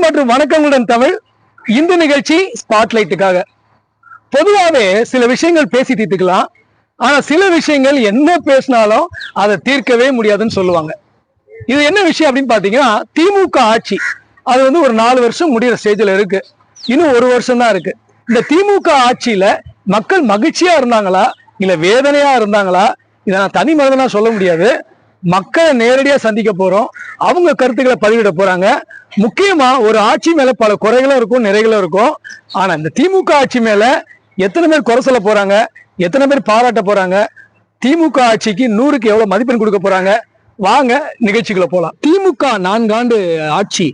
வாழ்த்துக்கள் மற்றும் வணக்கங்களுடன் தமிழ். இந்த நிகழ்ச்சி ஸ்பாட்லைட்டுக்காக பொதுவாகவே சில விஷயங்கள் பேசி தீர்த்துக்கலாம். ஆனா சில விஷயங்கள் என்ன பேசினாலும் அதை தீர்க்கவே முடியாதுன்னு சொல்லுவாங்க. இது என்ன விஷயம் அப்படின்னு பாத்தீங்கன்னா திமுக ஆட்சி. அது வந்து ஒரு நாலு வருஷம் முடிகிற ஸ்டேஜ்ல இருக்கு. இன்னும் ஒரு வருஷம் தான் இருக்கு. இந்த திமுக ஆட்சியில மக்கள் மகிழ்ச்சியா இருந்தாங்களா? இல்ல வேதனையா இருந்தாங்களா? இதை நான் தனி மனிதனா சொல்ல முடியாது. மக்களை நேரடியா சந்திக்க போறோம். அவங்க கருத்துக்களை பதிவிட போறாங்க. முக்கியமா ஒரு ஆட்சி மேல பல குறைகளும் இருக்கும் நிறைகளும் இருக்கும். ஆனா இந்த திமுக ஆட்சி மேல எத்தனை பேர் குறை சொல்ல போறாங்க? எத்தனை பேர் பாராட்ட போறாங்க? திமுக ஆட்சிக்கு நூறுக்கு எவ்வளவு மதிப்பெண் கொடுக்க போறாங்க? வாங்க நிகழ்ச்சிக்குள்ள போலாம். திமுக நான்காண்டு ஆட்சி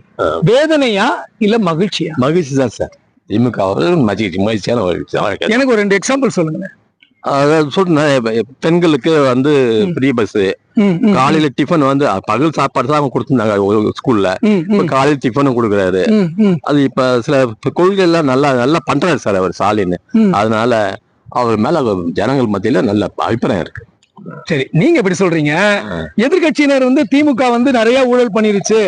வேதனையா இல்ல மகிழ்ச்சியா? மகிழ்ச்சி தான் சார். திமுக மகிழ்ச்சி மகிழ்ச்சியான. எனக்கு ஒரு ரெண்டு எக்ஸாம்பிள் சொல்லுங்க பெண்களுக்கு வந்து ஃப்ரீ பஸ் காலையில டிஃபன் வந்து பகல் சாப்பாடு தான் கொடுத்துருந்தாங்க ஸ்கூல்ல காலையில டிஃபனும் கொடுக்குறாரு. அது இப்ப சில கொள்கை எல்லாம் நல்லா நல்லா பண்றாரு சார் அவர் ஸ்டாலின். அதனால அவர் மேல ஜனங்கள் மத்தியில நல்ல அபிப்பிராயம் இருக்கு. சரி நீங்க எப்படி சொல்றீங்க? எதிர்க்கட்சியினர் வந்து திமுக வந்து நிறைய ஊழல் பண்ணிருச்சு.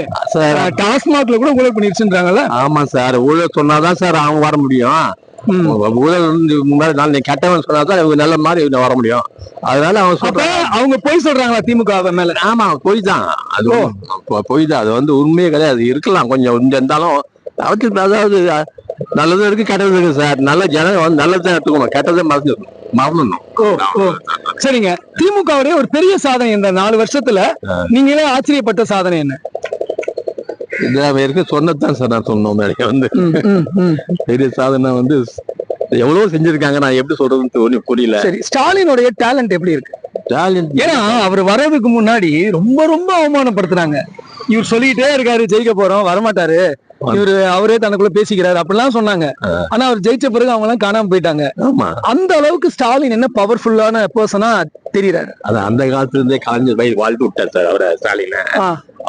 டாஸ்மாக்ல கூட ஊழல் பண்ணிருச்சுன்றாங்கல்ல? ஆமா சார் ஊழல் சொன்னாதான் சார் அவங்க வர முடியும். ம். ஊழல் வந்து முன்னாடி நாள் நீ கெட்டவன் சொன்னாதான் இவங்க நல்ல மாதிரி வர முடியும். அதனால அவன் அப்ப சொல்றான் அவங்க பொய் சொல்றாங்களா திமுக மேல? ஆமா பொய் தான். அது பொய் தான். அது வந்து உண்மையே கிடையாது. இருக்கலாம். கொஞ்சம் இருந்தாலும் அவற்றுக்கு அதாவது நல்லதும் இருக்கு கெட்டதும் இருக்கு சார் நல்ல ஜனம் வந்து நல்லதான் எடுத்துக்கணும். கெட்டதை மறந்து மறந்துடணும். சரிங்க. திமுகவுடைய ஒரு பெரிய சாதனை இந்த நாலு வருஷத்துல நீங்களே ஆச்சரியப்பட்ட சாதனை என்ன? சொன்னதுதான் சார் நான் சொன்னோம் மேலே வந்து. பெரிய சாதனை வந்து எவ்வளவோ செஞ்சிருக்காங்க நான் எப்படி சொல்றதுன்னு புரியல. சரி ஸ்டாலினுடைய டேலண்ட் எப்படி இருக்கு? ஸ்டாலின் ஏன்னா அவர் வர்றதுக்கு முன்னாடி ரொம்ப ரொம்ப அவமானப்படுத்துறாங்க. இவர் சொல்லிட்டே இருக்காரு ஜெயிக்க போறோம் வரமாட்டாரு. இவரு அவரே தனக்குள்ள பேசிக்கிறாரு அப்படிலாம் சொன்னாங்க. ஆனா அவர் ஜெயிச்ச பிறகு அவங்க எல்லாம் காணாம போயிட்டாங்க. ஆமா. அந்த அளவுக்கு ஸ்டாலின் என்ன பவர்ஃபுல்லான பர்சனா தெரியறாரு அது அந்த காலத்துல இருந்தே கலைஞர் பயிர் வாழ்த்து விட்டார் சார் அவரை ஸ்டாலினை.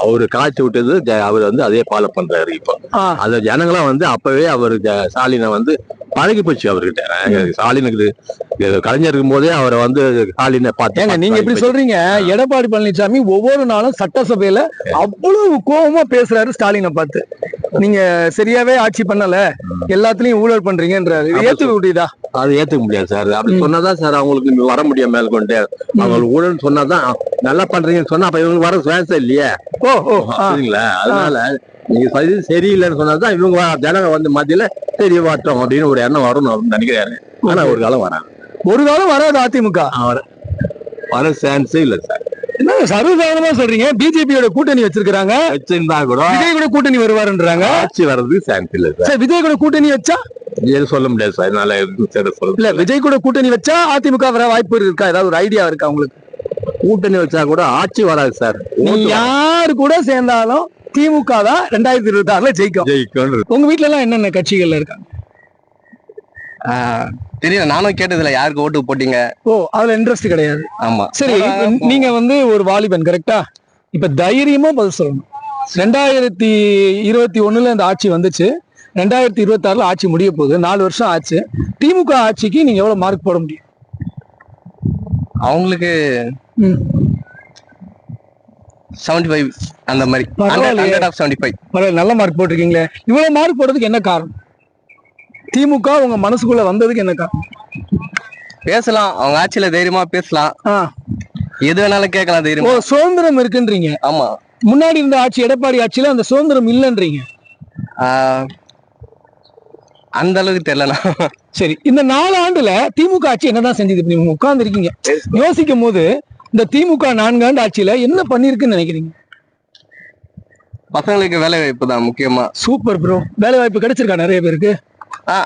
அவரு காய்ச்சி விட்டது அவர் வந்து அதே ஃபாலோ பண்றாரு இப்போ. அந்த ஜனங்களாம் வந்து அப்பவே அவர் ஸ்டாலினை வந்து பழகி போச்சு அவர்கிட்ட. ஸ்டாலினுக்கு கலைஞர் இருக்கும் போதே அவரை வந்து ஸ்டாலினை பார்த்து ஏங்க நீங்க எப்படி சொல்றீங்க. எடப்பாடி பழனிசாமி ஒவ்வொரு நாளும் சட்டசபையில அவ்வளவு கோபமா பேசுறாரு ஸ்டாலினை பார்த்து. நீங்க சரியாவே ஆட்சி பண்ணல எல்லாத்துலயும் ஊழல் பண்றீங்கன்றாரு. ஏத்துக்க முடியுதா அதை ஏத்துக்க முடியாது சார். அப்படி. சொன்னாதான் சார் அவங்களுக்கு வர முடியும் மேல் கொண்டு அவங்களுக்கு ஊழல் சொன்னாதான் நல்லா பண்றீங்கன்னு சொன்னா அப்ப இவங்களுக்கு வர சுவாசம் இல்லையே? ஓ ஓ ஆ, சரிங்களா அதனால நீங்க சரி சரியில்லைன்னு சொன்னாதான் இவங்க ஜனங்க வந்து மத்தியில சரி வாட்டம் அப்படின்னு ஒரு எண்ணம் அப்படின்னு நினைக்கிறாரு. ஆனா ஒரு காலம் வராது. ஒரு காலம் வராது அதிமுக. வர சான்ஸே இல்ல சார். என்ன சர்வசாதாரணமா சொல்றீங்க? பிஜேபியோட கூட்டணி வச்சிருக்காங்க வச்சிருந்தா கூட விஜய் கூட கூட்டணி வருவாருன்றாங்க. ஆட்சி வர்றதுக்கு சான்ஸ் இல்ல சரி விஜய் கூட கூட்டணி வச்சா சொல்ல முடியாது சார் என்னால சொல்ல இல்ல விஜய் கூட கூட்டணி வச்சா அதிமுக வர வாய்ப்பு இருக்கா? ஏதாவது ஒரு ஐடியா இருக்கா உங்களுக்கு? கூட்டணி வச்சா கூட ஆட்சி வராது சார் யாரு கூட சேர்ந்தாலும் திமுக தான் ரெண்டாயிரத்தி இருபத்தி ஆறுல ஜெயிக்கும் ஜெயிக்கும் உங்க வீட்ல எல்லாம் என்னென்ன கட்சிகள்ல இருக்காங்க? தெரியல. நானும் கேட்டதில்ல. யாருக்கு ஓட்டு போட்டீங்க? ஓ அதுல இன்ட்ரெஸ்ட் கிடையாது. ஆமா. சரி நீங்க வந்து ஒரு வாலிபன் கரெக்டா இப்ப தைரியமா பதில் சொல்லணும். ரெண்டாயிரத்தி இருபத்தி ஒண்ணுல இந்த ஆட்சி வந்துச்சு. ரெண்டாயிரத்தி இருபத்தி ஆறுல ஆட்சி முடிய போகுது. நாலு வருஷம் ஆச்சு. திமுக ஆட்சிக்கு நீங்க எவ்வளவு மார்க் போட முடியும்? அவங்களுக்கு செவன்டி ஃபைவ் அந்த மாதிரி. பரவாயில்ல. நல்ல மார்க் போட்டிருக்கீங்களே. இவ்வளவு மார்க் போடுறதுக்கு என்ன காரணம்? திமுக உங்க மனசுக்குள்ள வந்ததுக்கு என்ன காரணம்? பேசலாம். அவங்க ஆட்சியில தைரியமா பேசலாம். எது வேணாலும் கேட்கலாம் ஓ தைரியமா சுதந்திரம் இருக்குன்றீங்க. ஆமா. முன்னாடி இருந்த ஆட்சி எடப்பாடி ஆட்சியில அந்த சுதந்திரம் இல்லைன்றீங்க. அந்த அளவுக்கு தெரியலண்ணா. சரி இந்த நாலு ஆண்டுல திமுக ஆட்சி என்னதான் செஞ்சது? நீங்க உட்கார்ந்து இருக்கீங்க யோசிக்கும் போது இந்த திமுக நான்காண்டு ஆட்சியில என்ன பண்ணிருக்குன்னு நினைக்கிறீங்க? பசங்களுக்கு வேலை வாய்ப்பு தான் முக்கியமா. சூப்பர் ப்ரோ வேலை வாய்ப்பு கிடைச்சிருக்கா நிறைய பேருக்கு?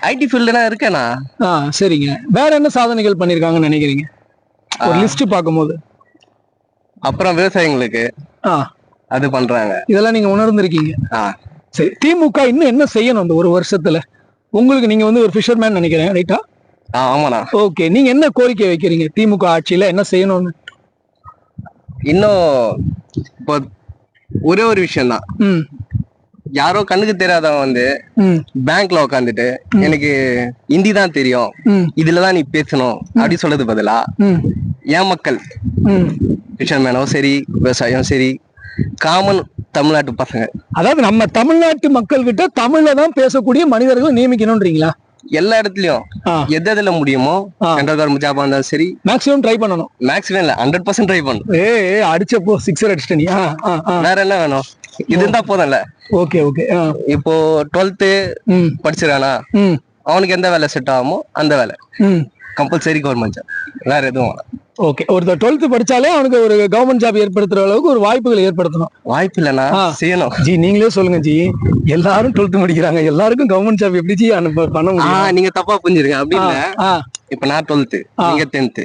ஐடி ஃபீல்டுனா இருக்கேண்ணா. ஆ சரிங்க. வேற என்ன சாதனைகள் பண்ணிருக்காங்கன்னு நினைக்கிறீங்க? ஒரு லிஸ்ட் பார்க்கும்போது. அப்புறம் விவசாயிங்களுக்கு ஆ. அது பண்றாங்க. இதெல்லாம் நீங்க உணர்ந்திருக்கீங்க. ஆ. சரி திமுக இன்னும் என்ன செய்யணும் அந்த ஒரு வருஷத்துல? உங்களுக்கு நீங்க வந்து ஒரு ஃபிஷர்மேன் நினைக்கிறேன் ரைட்டா ஆமாண்ணா. ஓகே நீங்க என்ன கோரிக்கை வைக்கிறீங்க? திமுக ஆட்சியில என்ன செய்யணும்னு? இன்னும் இப்போ ஒரே ஒரு விஷயம் தான் யாரோ கண்ணுக்கு தெரியாதவன் வந்து பேங்க்ல உட்காந்துட்டு ம். எனக்கு ஹிந்தி தான் தெரியும். இதுலதான் நீ பேசணும் அப்படி சொல்றது பதிலா என் மக்கள் ம். ஃபிஷர்மேனோ சரி விவசாயம் சரி காமன் தமிழ்நாட்டு பசங்க. அதாவது நம்ம தமிழ்நாட்டு மக்கள் கிட்ட தமிழ்ல தான் பேசக்கூடிய மனிதர்களை நியமிக்கணும்ன்றீங்களா? எல்லா இடத்துலயும். எது எதுல முடியுமோ. சென்ட்ரல் கவர்மெண்ட் ஜாபா இருந்தாலும் சரி மேக்ஸிமம் ட்ரை பண்ணணும். மேக்ஸிமம் இல்ல ஹண்ட்ரட் பர்சன்ட் ட்ரை பண்ணும் ஏ அடிச்சப்போ சிக்ஸர் அடிச்சிட்ட நீ. வேற என்ன வேணும்? இது இருந்தா போதும்ல. ஓகே ஓகே இப்போ டுவெல்த்து படிச்சிருக்கானா அவனுக்கு எந்த வேலை செட் ஆகுமோ அந்த வேலை. கம்பல்சரி கவர்மெண்ட் ஜாப் வேற எதுவும் ஓகே ஒருத்தர் டுவெல்த் படிச்சாலே அவனுக்கு ஒரு கவர்மெண்ட் ஜாப் ஏற்படுத்துற அளவுக்கு ஒரு வாய்ப்புகள் ஏற்படுத்தணும். வாய்ப்பு இல்லைன்னா. செய்யணும். ஜி நீங்களே சொல்லுங்க ஜி. எல்லாரும் டுவெல்த் முடிக்கிறாங்க எல்லாருக்கும் கவர்மெண்ட் ஜாப் எப்படி ஜி அனுப்ப பண்ண முடியும்? நீங்க தப்பா புரிஞ்சிருங்க. அப்படி இல்ல ஆ, இப்ப நான் டுவெல்த்து. நீங்க டென்த்து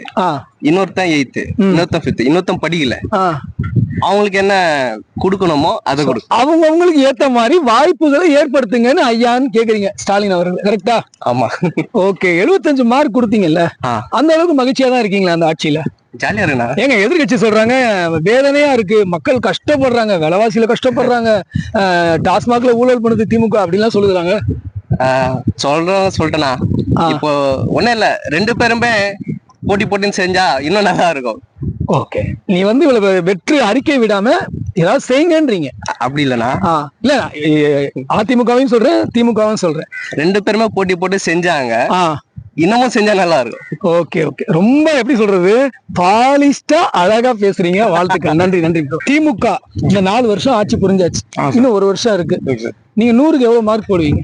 இன்னொருத்தன் எயித்து. இன்னொருத்தன் ஃபிஃப்த் இன்னொருத்தன் படிக்கல. அவங்களுக்கு என்ன கொடுக்கணுமோ அதை கொடு அவங்க அவங்களுக்கு ஏத்த மாதிரி வாய்ப்புகளை ஏற்படுத்துங்கன்னு ஐயான்னு கேக்குறீங்க ஸ்டாலின் அவர்கள் கரெக்டா ஆமா. ஓகே 75 மார்க் கொடுத்தீங்கல்ல. அந்த அளவுக்கு மகிழ்ச்சியா தான் இருக்கீங்களா அந்த ஆட்சியில? ஜாலியா இருக்குண்ணா. ஏங்க எதிர்கட்சி சொல்றாங்க வேதனையா இருக்கு. மக்கள் கஷ்டப்படுறாங்க விலைவாசியில கஷ்டப்படுறாங்க. டாஸ்மாக்ல ஊழல் பண்ணுது திமுக அப்படிலாம் சொல்லுறாங்க சொல்றோம் சொல்லிட்டேனா. இப்போ ஒண்ணும் இல்ல ரெண்டு பேருமே போட்டி போட்டின்னு செஞ்சா இன்னும் நல்லா இருக்கும். ஓகே. நீ வந்து இவ்வளவு வெற்றி அறிக்கை விடாம ஏதாவது செய்யுங்கன்றீங்க அப்படி இல்லைண்ணா. ஆ, இல்ல அதிமுகவையும் சொல்றேன் திமுகவும் சொல்றேன். ரெண்டு பேருமே போட்டி போட்டு செஞ்சாங்க. இன்னமும் செஞ்சா நல்லா இருக்கும். Okay okay. ரொம்ப எப்படி சொல்றது? பாலிஸ்டா அழகா பேசுறீங்க. வாழ்த்துக்கள். நன்றி நன்றி. திமுக இந்த நாலு வருஷம் ஆட்சி புரிஞ்சாச்சு. இன்னும் ஒரு வருஷம் இருக்கு. நீங்க நூறுக்கு எவ்வளவு மார்க் போடுவீங்க?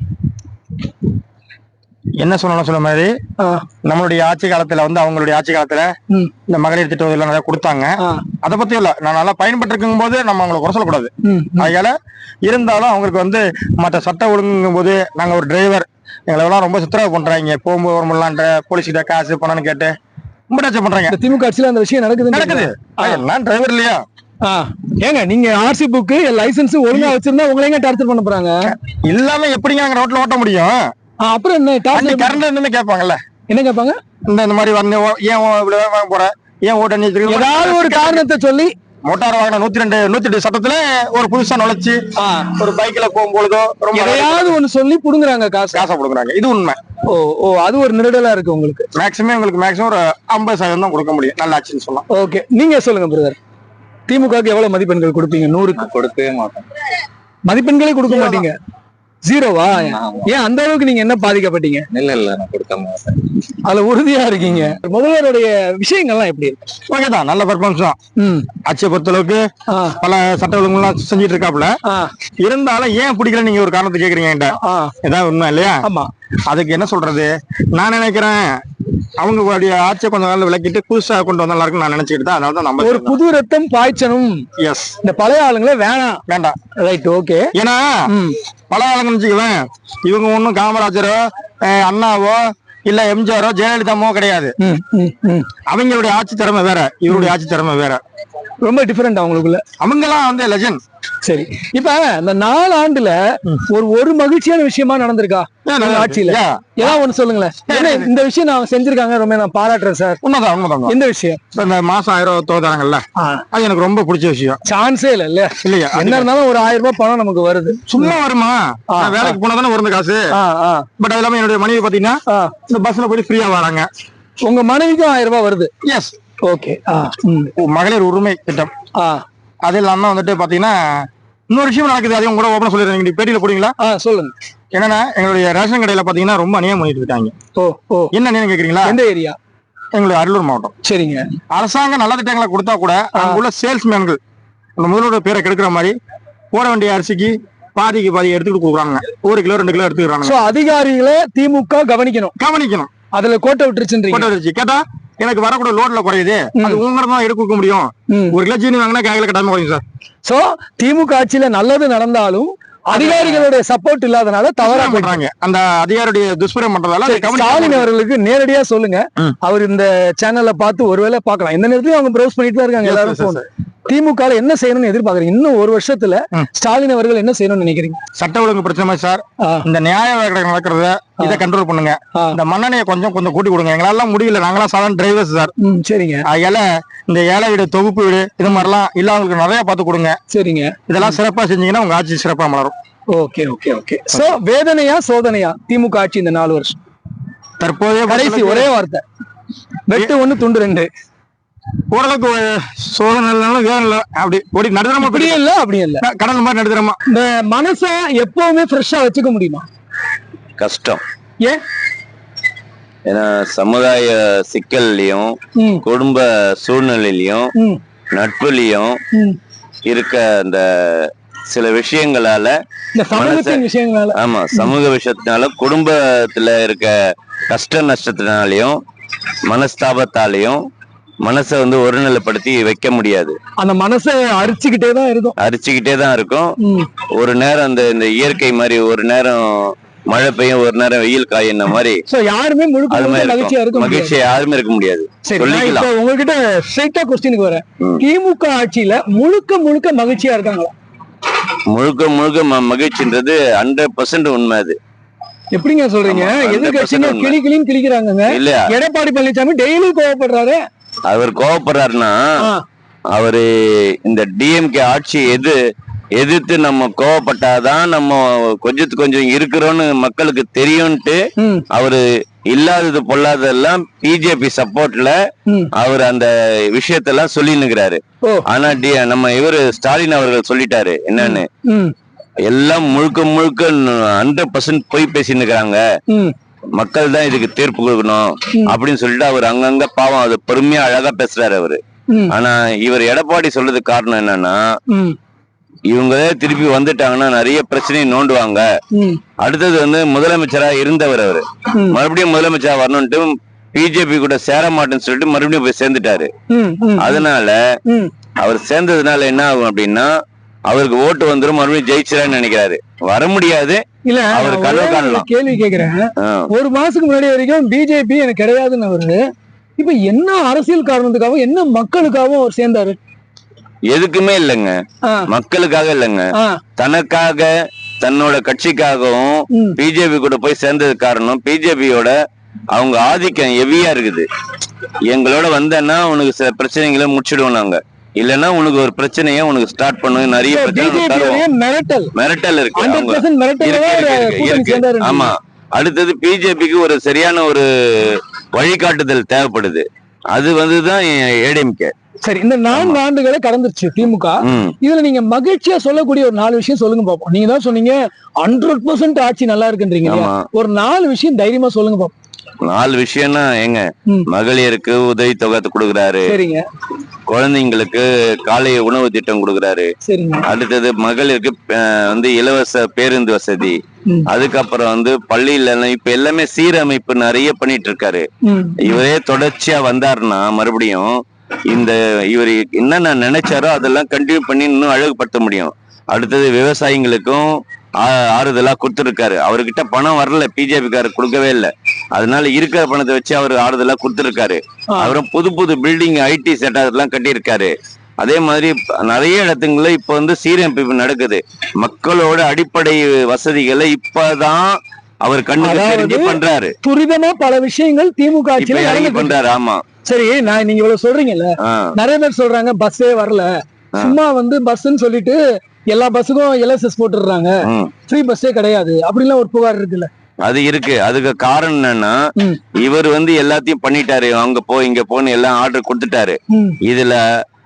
என்ன சொல்லணும் சொன்ன மாதிரி? நம்மளுடைய ஆட்சி காலத்துல வந்து அவங்களுடைய ஆட்சி காலத்துல இந்த மகளிர் திட்டம் இதெல்லாம் நிறைய கொடுத்தாங்க. அதை பத்தி இல்ல. நான் நல்லா பயன்பட்டு இருக்கும் போது நம்ம அவங்களை குறை சொல்லக்கூடாது. அதனால இருந்தாலும் அவங்களுக்கு வந்து மற்ற சட்ட ஒழுங்குங்கும் போது நாங்க ஒரு டிரைவர் எங்களை எல்லாம் ரொம்ப சித்திரவதை பண்றாங்க. போகும்போது வரமுடியலான்ற போலீஸ் கிட்ட காசு பணம்னு கேட்டு ரொம்ப டச்சர் பண்றாங்க. திமுக ஆட்சியில அந்த விஷயம் நடக்குது. நடக்குது நான் டிரைவர் இல்லையா? ஏங்க நீங்க ஆர்சி புக்கு லைசென்ஸ் ஒழுங்கா வச்சிருந்தா உங்களை எங்க டார்ச்சர் பண்ண போறாங்க? இல்லாம எப்படிங்க நாங்க ரோட்ல ஓட்ட முடியும்? அப்புறம் என்ன டார்ச்சர் கரண்ட் என்னன்னு கேட்பாங்கல்ல. என்ன கேட்பாங்க? இந்த இந்த மாதிரி ஓ- ஏன் இவ்வளவு வேகமா போற? ஏன் ஓட்ட நீ ஏதாவது ஒரு காரணத்தை சொல்லி மோட்டார் வாகனம் நூத்தி ரெண்டு நூத்தி எட்டு சட்டத்துல ஒரு புதுசா நுழைச்சு ஒரு பைக்ல போகும்பொழுதோ ரொம்ப எதையாவது ஒண்ணு சொல்லி புடுங்குறாங்க காசு. காசை கொடுக்குறாங்க இது உண்மை. ஓ ஓ அது ஒரு நெருடலா இருக்கு உங்களுக்கு. மேக்ஸிமம் உங்களுக்கு மேக்ஸிமம் ஒரு ஐம்பது சதவீதம் தான் கொடுக்க முடியும். நல்ல ஆச்சுன்னு சொல்லலாம். ஓகே நீங்க சொல்லுங்க பிரதர் திமுகவுக்கு எவ்வளவு மதிப்பெண்கள் கொடுப்பீங்க? நூறுக்கு? கொடுக்கவே மாட்டோம் மதிப்பெண்களே கொடுக்க மாட்டீங்க. ஜீரோவா ஏன் அந்த அளவுக்கு நீங்க என்ன பாதிக்கப்பட்டீங்க? இல்ல இல்ல நான் கொடுக்க மாட்டேன். அதுல உறுதியா இருக்கீங்க. முதல்வருடைய விஷயங்கள்லாம் எப்படி இருக்கு? ஓகே தான் நல்ல பெர்ஃபார்மன்ஸ் தான். ம். ஆட்சியை பொறுத்த அளவுக்கு பல சட்ட ஒழுங்குலாம் செஞ்சுட்டு இருக்காப்புல. ஆ. இருந்தாலும் ஏன் பிடிக்கல நீங்க ஒரு காரணத்தை கேக்குறீங்க என்கிட்ட? இதான் உண்மை இல்லையா? ஆமா. அதுக்கு என்ன சொல்றது? நான் நினைக்கிறேன் அவங்க ஆட்சியை கொஞ்ச நாள் விளக்கிட்டு புதுசா கொண்டு வந்தா இருக்கும்னு நான் நினைச்சுக்கிட்டு தான். அதனால தான் ஒரு நம்ம புது ரத்தம் பாய்ச்சணும். எஸ் இந்த பழைய ஆளுங்களே வேணாம். வேண்டாம். ரைட் ஓகே ஏன்னா ம். பல ஆளுங்க வச்சுக்குவேன் இவங்க ஒண்ணும் காமராஜரோ அண்ணாவோ இல்ல எம்ஜிஆரோ ஜெயலலிதாமோ கிடையாது. அவங்களுடைய ஆட்சி திறமை வேற. இவருடைய ஆட்சி திறமை வேற. ரொம்ப டிஃபரெண்ட் அவங்களுக்குள்ள அவங்கெல்லாம் வந்து லெஜண்ட் சரி. இப்ப இந்த நாலு ஆண்டுல ஒரு ஒரு மகிழ்ச்சியான விஷயமா நடந்திருக்கா? ஆட்சியில? ஏதாவது ஒண்ணு சொல்லுங்களேன். இந்த விஷயம் நான் செஞ்சிருக்காங்க ரொம்ப நான் பாராட்டுறேன் சார். உண்மைதான் உண்மைதான். எந்த விஷயம்? இந்த மாசம் ஆயிரம் ரூபாய் தோதாங்கல்ல அது எனக்கு ரொம்ப பிடிச்ச விஷயம். சான்ஸே இல்ல இல்ல. இல்லையா? என்ன இருந்தாலும் ஒரு ஆயிரம் ரூபாய் பணம் நமக்கு வருது. சும்மா வருமா? வேலைக்கு போனா தானே வருது காசு. பட் அது இல்லாம என்னுடைய மனைவி பாத்தீங்கன்னா. இந்த பஸ்ல போய் ஃப்ரீயா வராங்க. உங்க மனைவிக்கும் ஆயிரம் ரூபாய் வருது. Yes okay. மகளிர் உரிமை திட்டம். அது இல்லாம வந்துட்டு பாத்தீங்கன்னா இன்னொரு விஷயம் நடக்குது. அதையும் கூட ஓப்பனா சொல்லிடுறேன். நீங்க பேட்டியில போடுவீங்களா? சொல்லுங்க. என்னன்னா எங்களுடைய ரேஷன் கடையில பாத்தீங்கன்னா ரொம்ப அநியாயம் பண்ணிட்டு இருக்காங்க. ஓ ஓ. என்ன அநியாயம் கேக்குறீங்களா எந்த ஏரியா? எங்களுடைய அரியலூர் மாவட்டம். சரிங்க. அரசாங்க நல்ல திட்டங்களை கொடுத்தா கூட அங்க உள்ள சேல்ஸ்மேன்கள் அந்த முதலோட பேரை கெடுக்கிற மாதிரி போட வேண்டிய அரிசிக்கு பாதிக்கு பாதி எடுத்துக்கிட்டு கொடுக்குறாங்க. ஒரு கிலோ ரெண்டு கிலோ எடுத்துக்கிறாங்க அதிகாரிகளை திமுக கவனிக்கணும். கவனிக்கணும். அதுல கோட்டை விட்டுருச்சுன்றீங்க. போட்ட அரிசி கேட்டா எனக்கு வரக்கூடிய லோட்ல குறையுது. அது உங்க தான் எடுக்க முடியும். ஒரு கிலோ சீனி வாங்கினா காய்கல கட்டாம குறையும் சார். சோ திமுக ஆட்சியில நல்லது நடந்தாலும் அதிகாரிகளுடைய சப்போர்ட் இல்லாதனால தவறா பண்றாங்க. அந்த அதிகாரியுடைய துஷ்பிரயம் பண்றதால ஸ்டாலின் அவர்களுக்கு நேரடியா சொல்லுங்க. அவர் இந்த சேனல்ல பார்த்து ஒருவேளை பார்க்கலாம். எந்த நேரத்துலயும் அவங்க ப்ரௌஸ் பண்ணிட்டு தான் இருக்காங்க எல்லாரும் phone. திமுக என்ன செய்யணும்னு எதிர்பார்க்கறீங்க? இன்னும் ஒரு வருஷத்துல. ஸ்டாலின் அவர்கள் என்ன செய்யணும்னு நினைக்கிறீங்க? சட்ட ஒழுங்கு பிரச்சனை சார். இந்த நியாய வேலை நடக்கிறத இதை கண்ட்ரோல் பண்ணுங்க. இந்த மண்ணெண்ணையை கொஞ்சம் கொஞ்சம் கூட்டி கொடுங்க. எங்களால முடியல. நாங்களாம் சாதாரண டிரைவர்ஸ் சார். சரிங்க. அதனால இந்த ஏழை வீடு தொகுப்பு வீடு இது மாதிரிலாம் இல்லாதவங்களுக்கு நிறைய பார்த்து கொடுங்க. சரிங்க. இதெல்லாம் சிறப்பா செஞ்சீங்கன்னா உங்க ஆட்சி சிறப்பா மலரும் ஓகே ஓகே ஓகே. சோ வேதனையா சோதனையா திமுக ஆட்சி இந்த நாலு வருஷம்? தற்போதைய கடைசி ஒரே வார்த்தை. வெட்டு ஒண்ணு துண்டு ரெண்டு. ஓரளவுக்கு சோதனை இல்லைனாலும் வேகம் இல்லை. அப்படி ஓடி நடுத்தரமா அப்படியே இல்ல அப்படியே இல்ல. கடல் மாதிரி நடுத்தரமா. இந்த மனச எப்பவுமே ஃப்ரெஷ்ஷா வச்சுக்க முடியுமா? கஷ்டம். ஏன்? ஏன்னா சமுதாய சிக்கல்லையும் குடும்ப சூழ்நிலையிலையும் நட்புலையும். இருக்க அந்த சில விஷயங்களால விஷயங்களால. ஆமா சமூக விஷயத்தினால குடும்பத்துல இருக்க கஷ்ட நஷ்டத்தினாலையும் மனஸ்தாபத்தாலையும் மனசை வந்து ஒருநிலைப்படுத்தி வைக்க முடியாது. அந்த மனச அரிச்சுக்கிட்டே தான் இருக்கும் அரிச்சுக்கிட்டே தான் இருக்கும். ஒரு நேரம் அந்த இந்த இயற்கை மாதிரி ஒரு நேரம் மழை பெய்யும் ஒரு நேரம் வெயில் காயின மாதிரி சோ யாருமே மகிழ்ச்சியா யாருமே இருக்க முடியாது. உங்ககிட்ட ஸ்ட்ரைட்டா கொஸ்டினுக்கு வரேன். திமுக ஆட்சியில முழுக்க முழுக்க மகிழ்ச்சியா இருக்காங்களா? முழுக்க முழுக்க மகிழ்ச்சின்றது ஹண்ட்ரட் பர்சன்ட் உண்மை அது. எப்படிங்க சொல்றீங்க? ஆமா, 100% எதிர்கட்சிங்க உண்மை. கிளி கிளின்னு கிளிக்கிறாங்க எடப்பாடி பழனிசாமி டெய்லி கோவப்படுறாரு. அவர் கோவப்படுறாருன்னா அவரு இந்த டிஎம்கே ஆட்சி எது எதிர்த்து நம்ம கோவப்பட்டாதான் நம்ம கொஞ்சத்துக்கு கொஞ்சம் இருக்கிறோம்னு மக்களுக்கு தெரியும்ட்டு அவரு இல்லாதது பொல்லாததெல்லாம் பிஜேபி சப்போர்ட்ல. அவர் அந்த விஷயத்தெல்லாம் சொல்லினுக்கிறாரு. ஆனா டி நம்ம இவரு ஸ்டாலின் அவர்கள் சொல்லிட்டாரு என்னன்னு. எல்லாம் முழுக்க முழுக்க ஹண்ட்ரட் பர்சன்ட் பொய் பேசினுக்கிறாங்க மக்கள் தான் இதுக்கு தீர்ப்பு கொடுக்கணும். அப்படின்னு சொல்லிட்டு அவர் அங்கங்க பாவம் அது பொறுமையா அழகா பேசுறாரு அவரு. ஆனா இவர் எடப்பாடி சொல்றதுக்கு காரணம் என்னன்னா ம், இவங்களே திருப்பி வந்துட்டாங்கன்னா நிறைய பிரச்சனையை நோண்டுவாங்க. அடுத்தது வந்து முதலமைச்சரா இருந்தவர் அவரு. மறுபடியும் முதலமைச்சரா வரணும்ட்டு பிஜேபி கூட சேர மாட்டேன்னு சொல்லிட்டு மறுபடியும் போய் சேர்ந்துட்டாரு. அதனால. அவர் சேர்ந்ததுனால என்ன ஆகும் அப்படின்னா அவருக்கு ஓட்டு வந்துரும் மறுபடியும் ஜெயிச்சிடான்னு நினைக்கிறாரு. வர முடியாது. இல்ல அவர் கனவு காணலாம். கேள்வி கேக்குறேன். ஒரு மாசத்துக்கு முன்னாடி வரைக்கும் பிஜேபி எனக்கு கிடையாதுன்னு அவரு இப்ப என்ன அரசியல் காரணத்துக்காகவும் என்ன மக்களுக்காகவும் அவர் சேர்ந்தாரு? எதுக்குமே இல்லைங்க. மக்களுக்காக இல்லைங்க. தனக்காக தன்னோட கட்சிக்காகவும் பிஜேபி கூட போய் சேர்ந்தது காரணம் பிஜேபியோட அவங்க ஆதிக்கம் ஹெவியா இருக்குது. எங்களோட வந்தேன்னா உனக்கு சில பிரச்சனைகளை முடிச்சிடுவோம் நாங்க. இல்லைன்னா உனக்கு ஒரு பிரச்சனையை உனக்கு ஸ்டார்ட் பண்ணுவோம் நிறைய பிரச்சனை மிரட்டல். இருக்கு ஆமா. அடுத்தது பிஜேபிக்கு ஒரு சரியான ஒரு வழிகாட்டுதல் தேவைப்படுது. அது வந்துதான் ஏடிஎம்கே சரி இந்த நான்கு ஆண்டுகளை கடந்துருச்சு திமுக. இதுல நீங்க மகிழ்ச்சியா சொல்லக்கூடிய ஒரு நாலு விஷயம் சொல்லுங்க பாப்போம். நீங்க தான் சொன்னீங்க ஹண்ட்ரட் பர்சன்ட் ஆட்சி நல்லா இருக்குன்றீங்க ஒரு நாலு விஷயம் தைரியமா சொல்லுங்க பாப்போம். நாலு விஷயம்னா எங்க ம். மகளிருக்கு உதவி தொகை கொடுக்குறாரு. குழந்தைங்களுக்கு காலை உணவு திட்டம் கொடுக்குறாரு. அடுத்தது மகளிருக்கு வந்து இலவச பேருந்து வசதி. அதுக்கப்புறம் வந்து பள்ளியில இப்ப எல்லாமே சீரமைப்பு நிறைய பண்ணிட்டு இருக்காரு இவரே தொடர்ச்சியா வந்தாருன்னா மறுபடியும் இந்த இவர் என்னென்ன நினைச்சாரோ அதெல்லாம் கண்டினியூ பண்ணி இன்னும் அழகுபடுத்த முடியும். அடுத்தது விவசாயிங்களுக்கும் ஆறுதலா கொடுத்துருக்காரு. அவர்கிட்ட பணம் வரல பிஜேபி காரர் கொடுக்கவே இல்லை. அதனால இருக்கிற பணத்தை வச்சு அவர் ஆறுதலா கொடுத்துருக்காரு. அப்புறம் புது புது பில்டிங் ஐடி செட்டர் எல்லாம் கட்டியிருக்காரு. அதே மாதிரி நிறைய இடத்துங்கள இப்ப வந்து சீரமைப்பு நடக்குது. மக்களோட அடிப்படை வசதிகளை இப்பதான் அவர் கண்ணுக்கு தெரிஞ்சு பண்றாரு. துரிதமா பல விஷயங்கள் திமுக ஆட்சியில. பண்றாரு ஆமா. சரி நான் நீங்க இவ்வளவு சொல்றீங்கல்ல? நிறைய பேர் சொல்றாங்க பஸ்ஸே வரல. சும்மா வந்து பஸ்ன்னு சொல்லிட்டு எல்லா பஸ்ஸுக்கும் எல்எஸ்எஸ் போட்டுடுறாங்க. ம். ஃப்ரீ பஸ்ஸே கிடையாது. அப்படிலாம் ஒரு புகார் இருக்குல்ல. அது இருக்கு. அதுக்கு காரணம் என்னன்னா. இவர் வந்து எல்லாத்தையும் பண்ணிட்டாரு. அங்க போ இங்க போன்னு எல்லாம் ஆர்டர் கொடுத்துட்டாரு. இதுல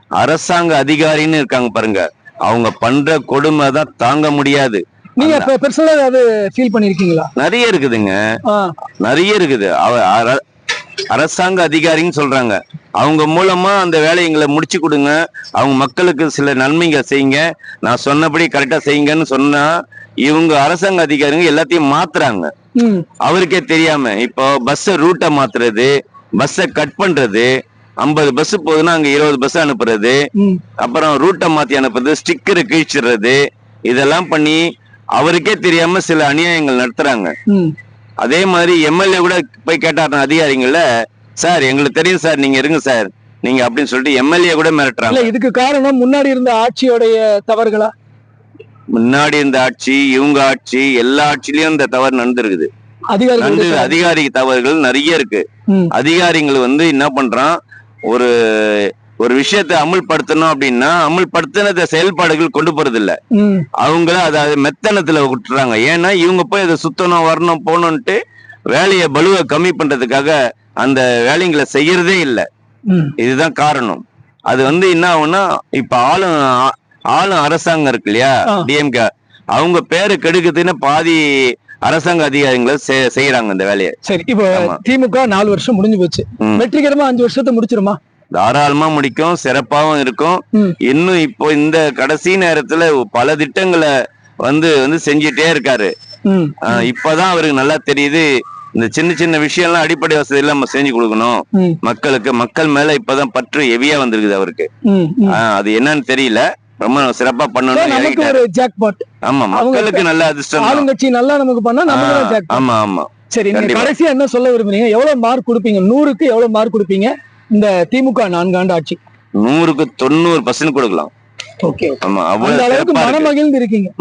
அரசாங்க அதிகாரின்னு இருக்காங்க பாருங்க. அவங்க பண்ற கொடுமை தான் தாங்க முடியாது. நீங்க பெர்சனலா ஏதாவது ஃபீல் பண்ணிருக்கீங்களா? நிறைய இருக்குதுங்க. நிறைய இருக்குது. அவ அரசாங்க அதிகாரின்னு சொல்றாங்க. அவங்க மூலமா அந்த வேலைங்களை முடிச்சு கொடுங்க. அவங்க மக்களுக்கு சில நன்மைகள் செய்யுங்க. நான் சொன்னபடி கரெக்டா செய்யுங்கன்னு சொன்னா இவங்க அரசாங்க அதிகாரிங்க எல்லாத்தையும் மாத்துறாங்க. அவருக்கே தெரியாம இப்போ பஸ்ஸை ரூட்டை மாத்துறது பஸ்ஸை கட் பண்றது ஐம்பது பஸ் போகுதுன்னா அங்க இருபது பஸ் அனுப்புறது அப்புறம் ரூட்டை மாத்தி அனுப்புறது ஸ்டிக்கரை கிழிச்சிடுறது இதெல்லாம் பண்ணி அவருக்கே தெரியாம சில அநியாயங்கள் நடத்துறாங்க. அதே மாதிரி எம்எல்ஏ கூட போய் கேட்டாருன அதிகாரிங்கள சார் எங்களுக்கு தெரியும் சார் நீங்க இருங்க சார். நீங்க அப்படின்னு சொல்லிட்டு எம்எல்ஏ கூட மிரட்டுறாங்க. இதுக்கு காரணம் முன்னாடி இருந்த ஆட்சியோடைய தவறுகளா? முன்னாடி இந்த ஆட்சி இவங்க ஆட்சி எல்லா ஆட்சியிலயும் இந்த தவறு நடந்திருக்குது. அதிகாரி தவறுகள் நிறைய இருக்கு. அதிகாரிகள் வந்து என்ன பண்றான்? ஒரு ஒரு விஷயத்தை அமுல்படுத்தணும் அப்படின்னா அமுல்படுத்தின செயல்பாடுகள் கொண்டு போறது இல்ல அவங்கள அதாவது மெத்தனத்துல விட்டுறாங்க. ஏன்னா இவங்க போய் அதை சுத்தணும் வரணும் போகணும்ட்டு வேலையை பலுவை கம்மி பண்றதுக்காக அந்த வேலைங்களை செய்யறதே இல்ல. இதுதான் காரணம். அது வந்து என்ன ஆகும்னா இப்ப ஆளும் ஆளும் அரசாங்கம் இருக்கு இல்லையா. டிஎம்கே. அவங்க பேரு கெடுக்குதுன்னு பாதி அரசாங்க அதிகாரிகளை செய்யறாங்க இந்த வேலையை. சரி இப்போ. திமுக நாலு வருஷம் முடிஞ்சு போச்சு. வெற்றிகரமா அஞ்சு வருஷத்தை முடிச்சிருமா? தாராளமா முடிக்கும் சிறப்பாவும் இருக்கும். இன்னும் இப்போ இந்த கடைசி நேரத்துல பல திட்டங்களை வந்து வந்து செஞ்சுட்டே இருக்காரு. இப்பதான் அவருக்கு நல்லா தெரியுது. இந்த சின்ன சின்ன விஷயம்லாம் அடிப்படை வசதி எல்லாம் நம்ம செஞ்சு கொடுக்கணும். மக்களுக்கு மக்கள் மேல இப்பதான் பற்று ஹெவியா வந்திருக்குது அவருக்கு. அது என்னன்னு தெரியல. ரொம்ப சிறப்பா பண்ணணும். ஒரு ஜாக்பாட் ஆமா மக்களுக்கு நல்ல அதிர்ஷ்டம். ஆளுங்கட்சி நல்லா நமக்கு பண்ணா ஜாக்பாட் ஆமா ஆமா. சரி நீங்க. கடைசியா என்ன சொல்ல விரும்புறீங்க? எவ்வளவு மார்க் கொடுப்பீங்க? நூறுக்கு எவ்வளவு மார்க் கொடுப்பீங்க? இந்த திமுக நான்காண்டு ஆட்சி நூறுக்கு தொண்ணூறு பர்சன்ட் கொடுக்கலாம்.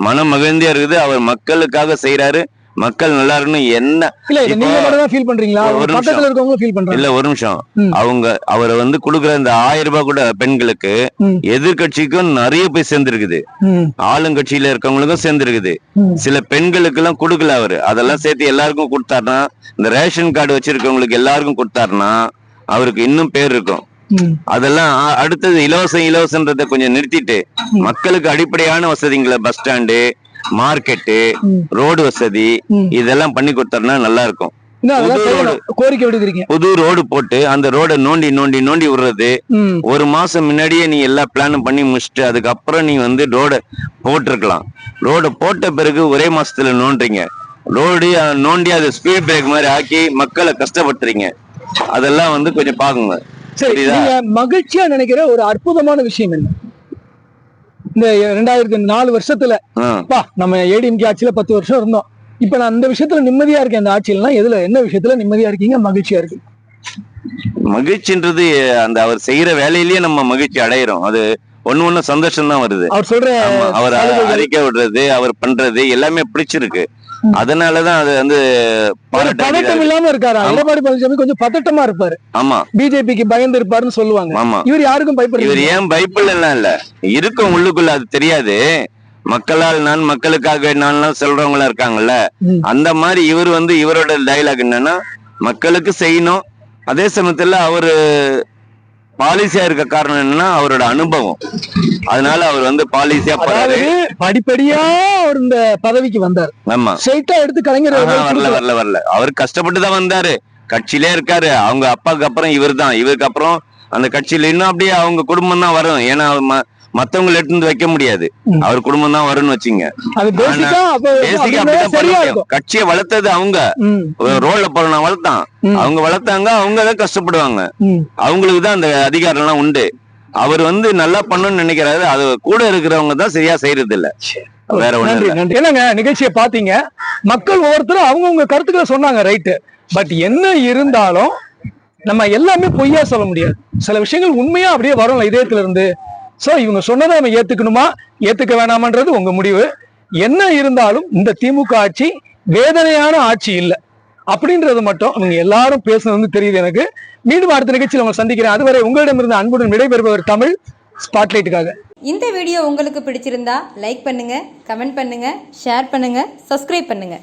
மனம் மகிழ்ந்தியா இருக்குது அவர் மக்களுக்காக செய்யறாரு மக்கள் நல்லா இருக்கணும் என்ன இல்ல ஒரு நிமிஷம். அவங்க அவரை வந்து கொடுக்குற இந்த ஆயிரம் ரூபாய் கூட பெண்களுக்கு. எதிர்கட்சிக்கும் நிறைய போய் சேர்ந்திருக்குது. ஆளுங்கட்சியில இருக்கவங்களுக்கும் சேர்ந்திருக்குது. சில பெண்களுக்கு எல்லாம் கொடுக்கல அவரு. அதெல்லாம் சேர்த்து எல்லாருக்கும் கொடுத்தாருன்னா இந்த ரேஷன் கார்டு வச்சிருக்கவங்களுக்கு எல்லாருக்கும் கொடுத்தாருன்னா அவருக்கு இன்னும் பேர் இருக்கும். அதெல்லாம் அடுத்தது இலவசம் இலவசன்றதை கொஞ்சம் நிறுத்திட்டு. மக்களுக்கு அடிப்படையான வசதிங்களை பஸ் ஸ்டாண்டு மார்க்கெட்டு. ரோடு வசதி. இதெல்லாம் பண்ணி கொடுத்தாருன்னா நல்லா இருக்கும். புது ரோடு. போட்டு அந்த ரோட நோண்டி நோண்டி நோண்டி விடுறது. ஒரு மாசம் முன்னாடியே நீ எல்லா பிளானும் பண்ணி முடிச்சுட்டு அதுக்கப்புறம் நீ வந்து ரோட போட்டிருக்கலாம். ரோட போட்ட பிறகு ஒரே மாசத்துல நோண்டுறீங்க. ரோடு நோண்டி அது ஸ்பீட் பிரேக் மாதிரி ஆக்கி மக்களை கஷ்டப்படுத்துறீங்க. அதெல்லாம் வந்து கொஞ்சம் பாக்குங்க சரி மகிழ்ச்சியா நினைக்கிற ஒரு அற்புதமான விஷயம் என்ன? இந்த ரெண்டாயிரத்தி நாலு வருஷத்துல. பா நம்ம ஏடிஎம்கே ஆட்சியில பத்து வருஷம் இருந்தோம். இப்ப நான் அந்த விஷயத்துல நிம்மதியா இருக்கேன் அந்த ஆட்சியில எதுல என்ன விஷயத்துல நிம்மதியா இருக்கீங்க? மகிழ்ச்சியா இருக்கு. மகிழ்ச்சின்றது அந்த அவர் செய்யற வேலையிலேயே நம்ம மகிழ்ச்சி அடையிறோம். அது ஒண்ணு ஒண்ணு சந்தோஷம் தான் வருது. அவர் சொல்ற அவர். அறிக்கை விடுறது அவர் பண்றது எல்லாமே பிடிச்சிருக்கு. அதனாலதான் அது வந்து பதட்டம். இல்லாம இருக்காரு. எடப்பாடி பழனிசாமி கொஞ்சம் பதட்டமா இருப்பாரு. ஆமா. பிஜேபிக்கு பயந்து இருப்பாருன்னு சொல்லுவாங்க. ஆமா. இவர் யாருக்கும் இவர் பயப்படுறது ஏன் எல்லாம் இல்ல. இருக்கும் உள்ளுக்குள்ள அது தெரியாது. மக்களால் நான் மக்களுக்காக நான் சொல்றவங்களா இருக்காங்கல்ல. அந்த மாதிரி இவர் வந்து இவரோட டைலாக் என்னன்னா மக்களுக்கு செய்யணும். அதே சமயத்துல அவரு பாலிசியா இருக்க காரணம் என்னன்னா அவரோட அனுபவம். அதனால அவர் வந்து பாலிசியா போறாரு. படிப்படியா அவர் இந்த பதவிக்கு வந்தார். ஆமா. ஸ்ட்ரைட்டா எடுத்து கலைஞர் வரல வரல வரல. அவர் கஷ்டப்பட்டு தான் வந்தாரு. கட்சியிலே இருக்காரு. அவங்க அப்பாவுக்கு அப்புறம் இவர் தான் இவருக்கு அப்புறம் அந்த கட்சியில இன்னும் அப்படியே அவங்க குடும்பம் தான் வரும். ஏன்னா அவர் ம- மத்தவங்களை எடுத்து வந்து வைக்க முடியாது. அவர் குடும்பம் தான் வரும்னு வச்சுங்க. கட்சியை வளர்த்தது அவங்க. ரோல்ல போறவன வளர்த்தான். அவங்க வளர்த்தாங்க அவங்க தான் கஷ்டப்படுவாங்க. அவங்களுக்கு தான் அந்த அதிகாரம் எல்லாம் உண்டு. அவர் வந்து நல்லா பண்ணணும்னு நினைக்கிறாரு. அது கூட இருக்கிறவங்க தான் சரியா செய்யறது இல்ல வேற நன்றி என்னங்க நிகழ்ச்சியை பாத்தீங்க மக்கள் ஒவ்வொருத்தரும் அவங்கவுங்க கருத்துக்களை சொன்னாங்க ரைட்டு பட் என்ன இருந்தாலும் நம்ம எல்லாமே பொய்யா சொல்ல முடியாது. சில விஷயங்கள் உண்மையா அப்படியே வரும்ல இதயத்துல இருந்து ஸோ இவங்க சொன்னதை நம்ம ஏத்துக்கணுமா? ஏத்துக்க வேணாமன்றது உங்க முடிவு. என்ன இருந்தாலும் இந்த திமுக ஆட்சி வேதனையான ஆட்சி இல்லை. அப்படின்றது மட்டும் அவங்க எல்லாரும் பேசுனது வந்து தெரியுது எனக்கு. மீண்டும் அடுத்த நிகழ்ச்சியில் உங்களை சந்திக்கிறேன். அதுவரை உங்களிடமிருந்து அன்புடன் விடைபெறுபவர் தமிழ் ஸ்பாட்லைட்டுக்காக. இந்த வீடியோ உங்களுக்கு பிடிச்சிருந்தா லைக் பண்ணுங்க கமெண்ட் பண்ணுங்க ஷேர் பண்ணுங்க சப்ஸ்கிரைப் பண்ணுங்க.